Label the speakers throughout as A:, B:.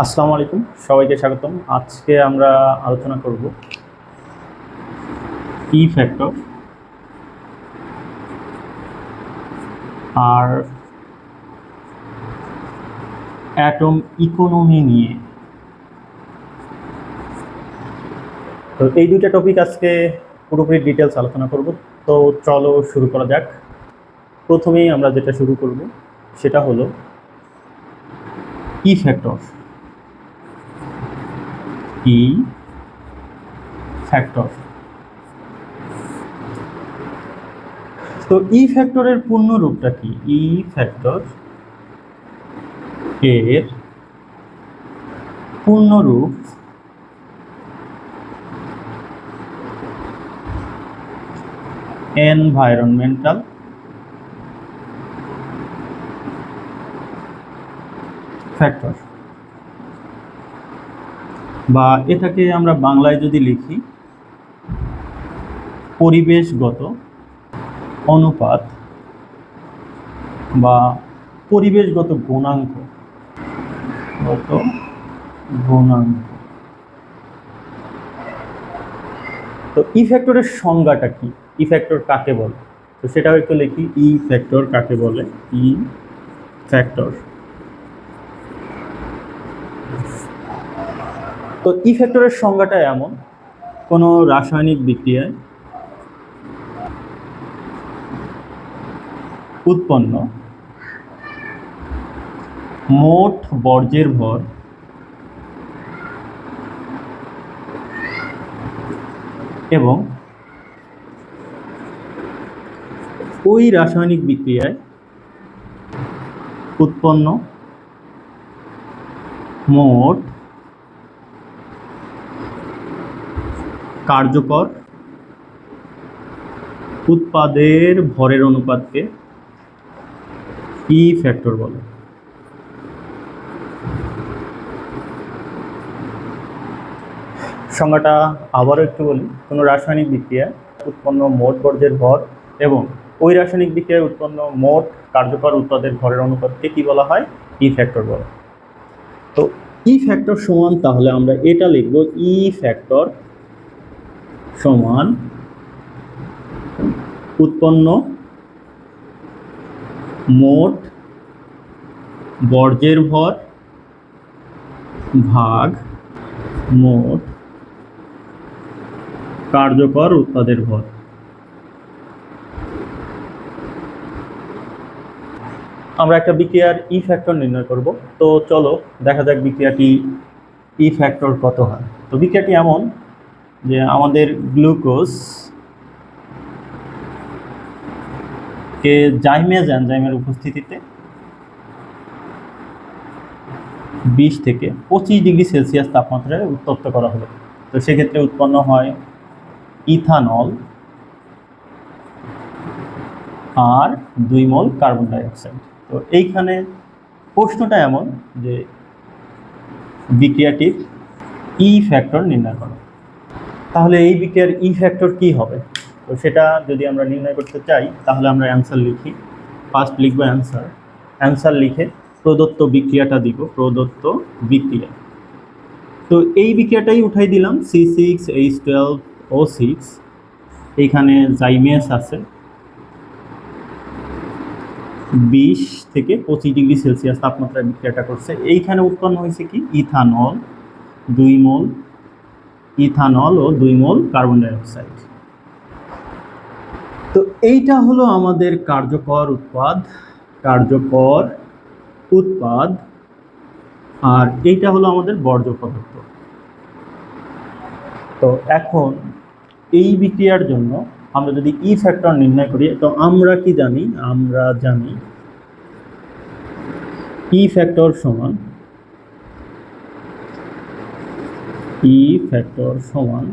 A: আসসালামু আলাইকুম, সবাইকে স্বাগতম। আজকে আমরা আলোচনা করব ই ফ্যাক্টর আর অ্যাটম ইকোনমি নিয়ে। তো এই দুইটা টপিক আজকে পুরোপুরি ডিটেলস আলোচনা করব। তো চলো শুরু করা যাক। প্রথমেই আমরা যেটা শুরু করব, সেটা হলো ই ফ্যাক্টর ই ফ্যাক্টর তো ই ফ্যাক্টরের পূর্ণ রূপটা কি? ই ফ্যাক্টর এর পূর্ণ রূপ এনভায়রনমেন্টাল ফ্যাক্টর বা এটাকে আমরা বাংলায় যদি লিখি, পরিবেশগত অনুপাত বা পরিবেশগত গুণাঙ্ক, গত গুণাঙ্ক। তো ই ফ্যাক্টরের সংজ্ঞাটা কি? ই ফ্যাক্টর কাকে বলে? তো সেটাও একটু লিখি ই ফ্যাক্টর কাকে বলে? ই ফ্যাক্টর তো ই ফ্যাক্টরের সংজ্ঞাটা এমন, কোনো রাসায়নিক বিক্রিয়ায় উৎপন্ন মোট বর্জ্যের ভর এবং ওই রাসায়নিক বিক্রিয়ায় উৎপন্ন মোট কার্যকর উৎপাদের ভরের অনুপাতকে ই ফ্যাক্টর বলে। সংজ্ঞাটা আবারও একটু বলি। কোনো রাসায়নিক বিক্রিয়ায় উৎপন্ন মোট বর্জ্যের ভর এবং ওই রাসায়নিক বিক্রিয়ায় উৎপন্ন মোট কার্যকর উৎপাদের ভরের অনুপাতকে কি বলা হয়? ই ফ্যাক্টর বলে। তো ই ফ্যাক্টর সমান তাহলে আমরা এটা লিখব ই ফ্যাক্টর সমান উৎপন্ন মোট বর্জ্যের ভর ভাগ মোট কার্যকর উৎপাদের ভর। আমরা একটা বিক্রিয়ার ই ফ্যাক্টর নির্ণয় করব। তো চলো দেখা যাক বিক্রিয়াটি ই ফ্যাক্টর কত হয়। তো বিক্রিয়াটি এমন যে আমাদের গ্লুকোজ কে জাইমেজ এনজাইমের উপস্থিতিতে বিশ থেকে পঁচিশ ডিগ্রি সেলসিয়াস তাপমাত্রায় উত্তপ্ত করা হলো। তো সেক্ষেত্রে উৎপন্ন হয় ইথানল আর দুই মল কার্বন ডাইঅক্সাইড। তো এইখানে প্রশ্নটা এমন যে বিক্রিয়াটির ই ফ্যাক্টর নির্ণয় করো। তাহলে এই বিক্রিয়ার ই ফ্যাক্টর কী হবে? তো সেটা যদি আমরা নির্ণয় করতে চাই, তাহলে আমরা অ্যান্সার লিখি। ফার্স্ট লিখব অ্যান্সার অ্যান্সার লিখে প্রদত্ত বিক্রিয়াটা দিব, প্রদত্ত বিক্রিয়া। তো এই বিক্রিয়াটাই উঠাই দিলাম C six H twelve O six এইখানে জাইমেস আছে। বিশ থেকে পঁচিশ ডিগ্রি সেলসিয়াস তাপমাত্রায় বিক্রিয়াটা করছে। এইখানে উৎপন্ন হয়েছে কি? ইথানল। দুই মোল। ইথানল ও দুই মোল কার্বন ডাইঅক্সাইড। তো এইটা হলো আমাদের কার্যকর উৎপাদ কার্যকর উৎপাদ, আর এইটা হলো আমাদের বর্জ্য পদার্থ। তো এখন এই বিক্রিয়ার জন্য আমরা যদি ই ফ্যাক্টর নির্ণয় করি, তো আমরা কি জানি? আমরা জানি ই ফ্যাক্টর সমান ই ফ্যাক্টর সমান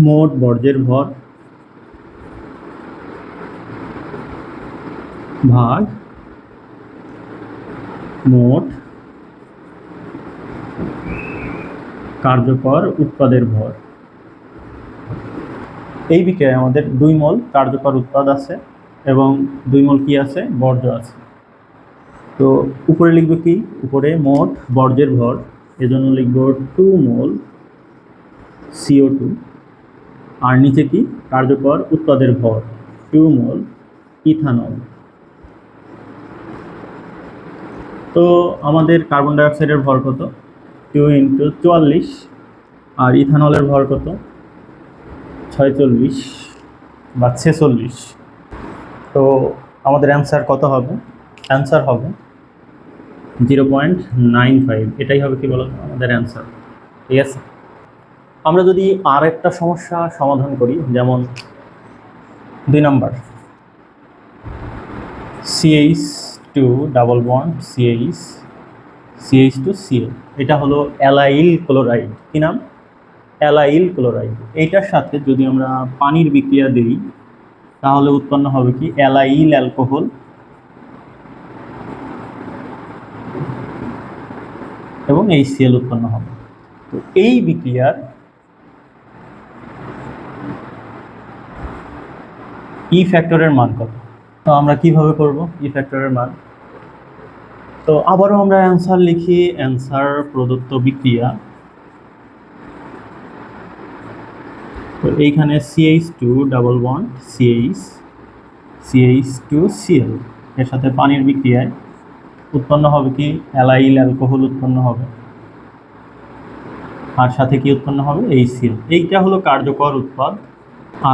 A: মোট বর্জ্যের ভর ভাগ মোট কার্যকর উৎপাদের ভর। এই বিক্রিয়ায় আমাদের দুই মোল কার্যকর উৎপাদ আছে এবং দুই মোল কি আছে? বর্জ্য আছে। তো উপরে লিখবে কি? উপরে মোট বর্জ্যের ভর এজন্য লিখব two mole C O two আর নিচে কি? কার্যকর উৎপাদের ভর টু মোল ইথানল তো আমাদের কার্বন ডাইঅক্সাইডের ভর কত? টু ইন্টু চুয়াল্লিশ। আর ইথানলের ভর কত? ছয়চল্লিশ বা ছেচল্লিশ। তো আমাদের অ্যান্সার কত হবে? অ্যান্সার হবে জিরো পয়েন্ট নাইন ফাইভ, এটাই হবে কি বলো আমাদের অ্যান্সার ঠিক আছে? আমরা যদি আর একটা সমস্যা সমাধান করি, যেমন দুই number C H two double bond C H C H two C L এটা হলো অ্যালাইল ক্লোরাইড। কি নাম? Allyl chloride. এইটার সাথে যদি আমরা পানির বিক্রিয়া দিই, তাহলে উৎপন্ন হবে কি? Allyl alcohol. এবং এই সিএল উৎপন্ন হবে। তো এই বিক্রিয়ার ই ফ্যাক্টরের মান কত? তো আমরা কীভাবে করব ই ফ্যাক্টরের মান? তো আবারও আমরা অ্যান্সার লিখি অ্যান্সার প্রদত্ত বিক্রিয়া। তো এইখানে C H two double one C H C H two C L এর সাথে পানির বিক্রিয়ায়। উৎপন্ন হবে কি? অ্যালাইল অ্যালকোহল উৎপন্ন হবে। আর সাথে কি উৎপন্ন হবে? এই সিএল এইটা হলো কার্যকর উৎপাদ।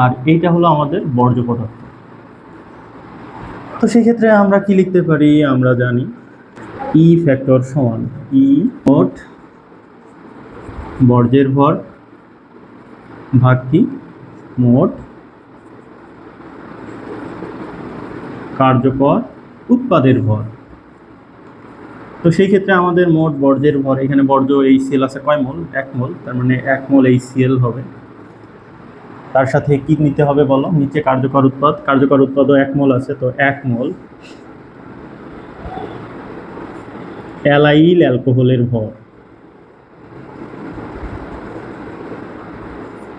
A: আর এইটা হলো আমাদের বর্জ্য পদার্থ। তো সেই ক্ষেত্রে আমরা কি লিখতে পারি? আমরা জানি ই ফ্যাক্টর সমান ই মোট বর্জ্যের ভর ভাগ কি? মোট কার্যকর উৎপাদের ভর। তো সেই ক্ষেত্রে আমাদের মোট বর্জ্যের ভর এখানে বর্জ্য এই সিএল আছে কয় মোল? এক মোল, তার মানে এক মোল এই সিএল হবে। তার সাথে কি নিতে হবে বলো? নিচে কার্যকর উৎপাদ, কার্যকর উৎপাদও এক মোল আছে, তো এক মোল। অ্যালাইল অ্যালকোহলের ভর।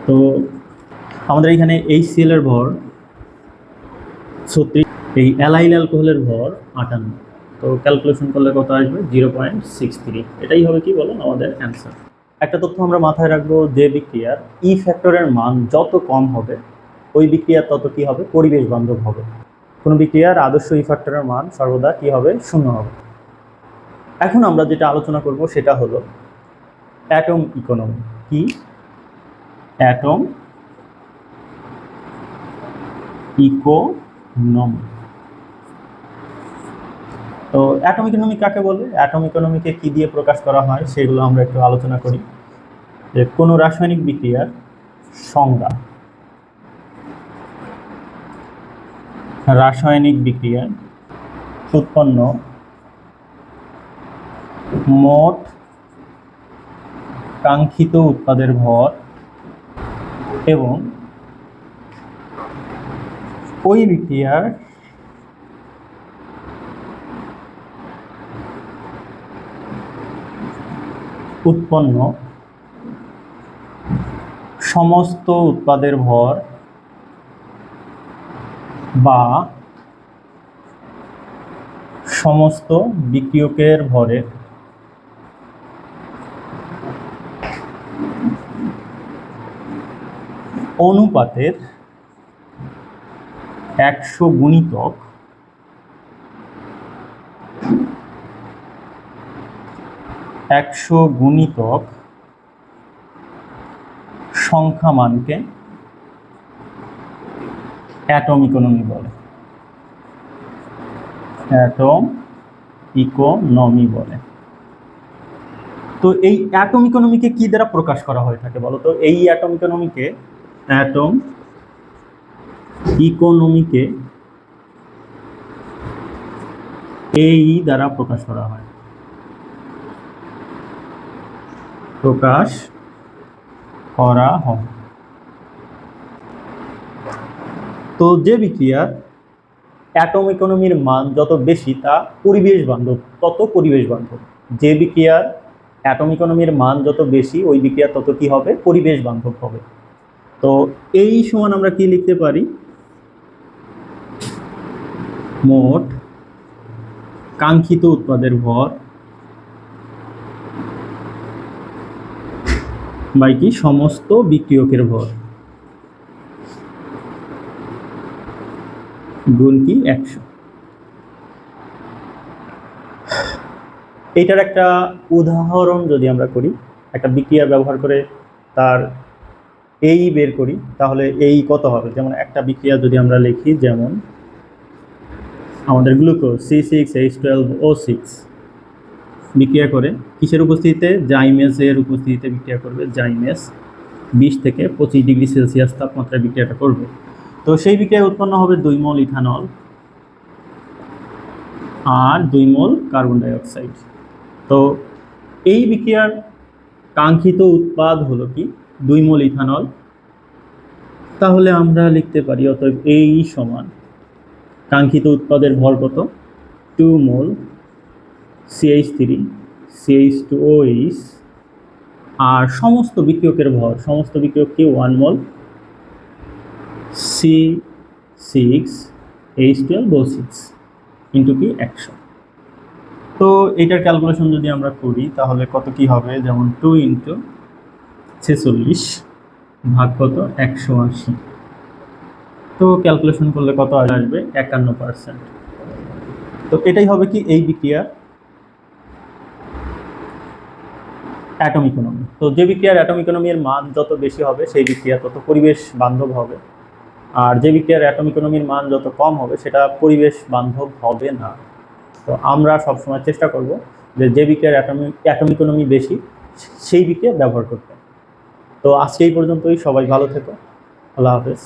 A: তো আমাদের এখানে এই সিএল এর ভর ছত্রিশ, এই অ্যালাইল অ্যালকোহলের ভর আটান্ন। তো ক্যালকুলেশন করলে কত আসবে? জিরো পয়েন্ট সিক্স থ্রি এটাই হবে কি বলো আমাদের অ্যান্সার একটা তথ্য আমরা মাথায় রাখব যে বিক্রিয়ার ই ফ্যাক্টরের মান যত কম হবে, ওই বিক্রিয়ার তত কি হবে? পরিবেশ বান্ধব হবে। কোনো বিক্রিয়ার আদর্শ ই ফ্যাক্টরের মান সর্বদা কি হবে? শূন্য হবে। এখন আমরা যেটা আলোচনা করব সেটা হলো অ্যাটম ইকোনমি কি? অ্যাটম ইকোনমি তো অ্যাটম ইকোনমি কাকে বলে? অ্যাটম ইকোনমিকে কি দিয়ে প্রকাশ করা হয় সেগুলো আমরা একটু আলোচনা করি। যে কোনো রাসায়নিক বিক্রিয়ার সংজ্ঞা। রাসায়নিক বিক্রিয়ায় উৎপন্ন মোট কাঙ্ক্ষিত উৎপাদের ভর এবং ওই বিক্রিয়ার উৎপন্ন সমস্ত উৎপাদের ভর বা সমস্ত বিক্রিয়কের ভরের অনুপাতের একশো গুণিতক একশো গুণিতক সংখ্যা মানকে অ্যাটম ইকোনমি বলে অ্যাটম ইকোনমি বলে। তো এই অ্যাটম ইকোনমিকে কি দ্বারা প্রকাশ করা হয়ে থাকে বলো তো? এই অ্যাটম ইকোনমিকে অ্যাটম ইকোনমিকে এই দ্বারা প্রকাশ করা হয়। প্রকাশ করা হয়। তো যে বিক্রিয়ার অ্যাটম ইকোনমির মান যত বেশি, তা পরিবেশ বান্ধব, তত পরিবেশ বান্ধব। যে বিক্রিয়ার অ্যাটম ইকোনমির মান যত বেশি, ওই বিক্রিয়া তত কি হবে? পরিবেশ বান্ধব হবে। তো এই সমান আমরা কি লিখতে পারি? মোট কাঙ্ক্ষিত উৎপাদের ভর বাই কি সমস্ত বিক্রিয়কের ভর। গুণ কি একশো? এইটার একটা উদাহরণ যদি আমরা করি, একটা বিক্রিয়া ব্যবহার করে তার এই বের করি, তাহলে এই কত হবে? যেমন একটা বিক্রিয়া যদি আমরা লিখি, যেমন আমাদের glucose C six H twelve O six বিক্রিয়া করে। কিসের উপস্থিতিতে? জাইমেসের উপস্থিতিতে বিক্রিয়া করবে জাইমেস। বিশ থেকে পঁচিশ ডিগ্রি সেলসিয়াস তাপমাত্রায় বিক্রিয়াটা করবে। তো সেই বিক্রিয়া উৎপন্ন হবে দুই মোল ইথানল আর দুই মোল কার্বন ডাইঅক্সাইড। তো এই বিক্রিয়ার কাঙ্ক্ষিত উৎপাদ হলো কি? দুই মোল ইথানল। তাহলে আমরা লিখতে পারি, অতএব এই সমান কাঙ্ক্ষিত উৎপাদের ভর কত? Two mole C H three C H two O H আর সমস্ত বিক্রিয়কের ভর, সমস্ত বিক্রিয়ক কি? One mole C six H twelve O six into কি একশো। তো এটার ক্যালকুলেশন যদি আমরা করি, তাহলে কত কি হবে? যেমন টু ইন্টু ছেচল্লিশ ভাগ কত? একশো আশি। তো ক্যালকুলেশন করলে কত আসবে? একান্ন পার্সেন্ট তো এটাই হবে কি? এই বিক্রিয়া অ্যাটম ইকোনমি তো যে বিক্রিয়ার অ্যাটম ইকোনমির মান যত বেশি হবে, সেই বিক্রিয়া তত পরিবেশ বান্ধব হবে। আর যে বিক্রিয়ার অ্যাটম ইকোনমির মান যত কম হবে, সেটা পরিবেশ বান্ধব হবে না। তো আমরা সবসময় চেষ্টা করব যে যে বিক্রিয়ার অ্যাটমিক অ্যাটম ইকোনমি বেশি সেই বিক্রিয়া ব্যবহার করতে। তো আজকে এই পর্যন্তই। সবাই ভালো থেকো। আল্লাহ হাফেজ।